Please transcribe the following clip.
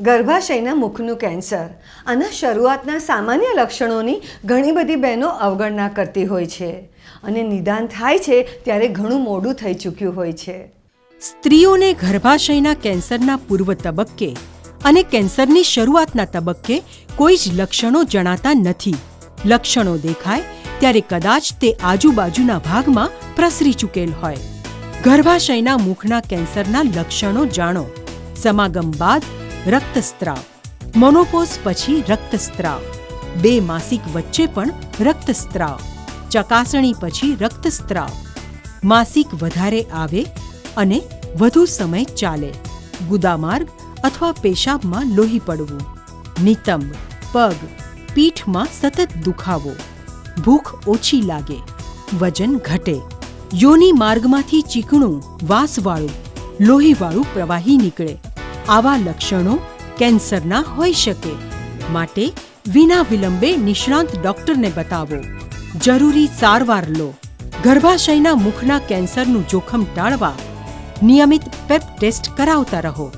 ગર્ભાશયના મુખનું cancer. આના શરૂઆતના સામાન્ય લક્ષણોની ઘણી બધી બહેનો અવગણના કરતી હોય છે. અને નિદાન થાય છે ત્યારે ઘણું મોડું થઈ ચૂક્યું હોય છે. સ્ત્રીઓને ગર્ભાશયના કેન્સરના પૂર્વ તબક્કે અને કેન્સરની શરૂઆતના તબક્કે કોઈ જ લક્ષણો જણાતા નથી. લક્ષણો દેખાય ત્યારે કદાચ તે આજુબાજુના ભાગમાં પ્રસરી ચૂકેલ હોય. ગર્ભાશયના મુખના કેન્સરના લક્ષણો જાણો. સમાગમ બાદ રક્તસ્ત્રાવ. મોનોપોઝ પછી રક્તસ્ત્રાવ. બે માસિક વચ્ચે પણ રક્તસ્ત્રાવ. ચકાસણી પછી રક્તસ્ત્રાવ. માસિક વધારે આવે અને વધુ સમય ચાલે. ગુદામાર્ગ અથવા પેશાબમાં લોહી પડવું. નિતંબ, પગ, પીઠમાં સતત દુખાવો. ભૂખ ઓછી લાગે. વજન ઘટે. યોની માર્ગમાંથી ચીકણું, વાસવાળું, લોહીવાળું પ્રવાહી નીકળે. આવા લક્ષણો કેન્સરના હોઈ શકે. માટે વિના વિલંબે નિષ્ણાંત ડોક્ટરને બતાવો. જરૂરી સારવાર લો. ગર્ભાશયના મુખના કેન્સરનું જોખમ ટાળવા. નિયમિત પેપ ટેસ્ટ કરાવતા રહો.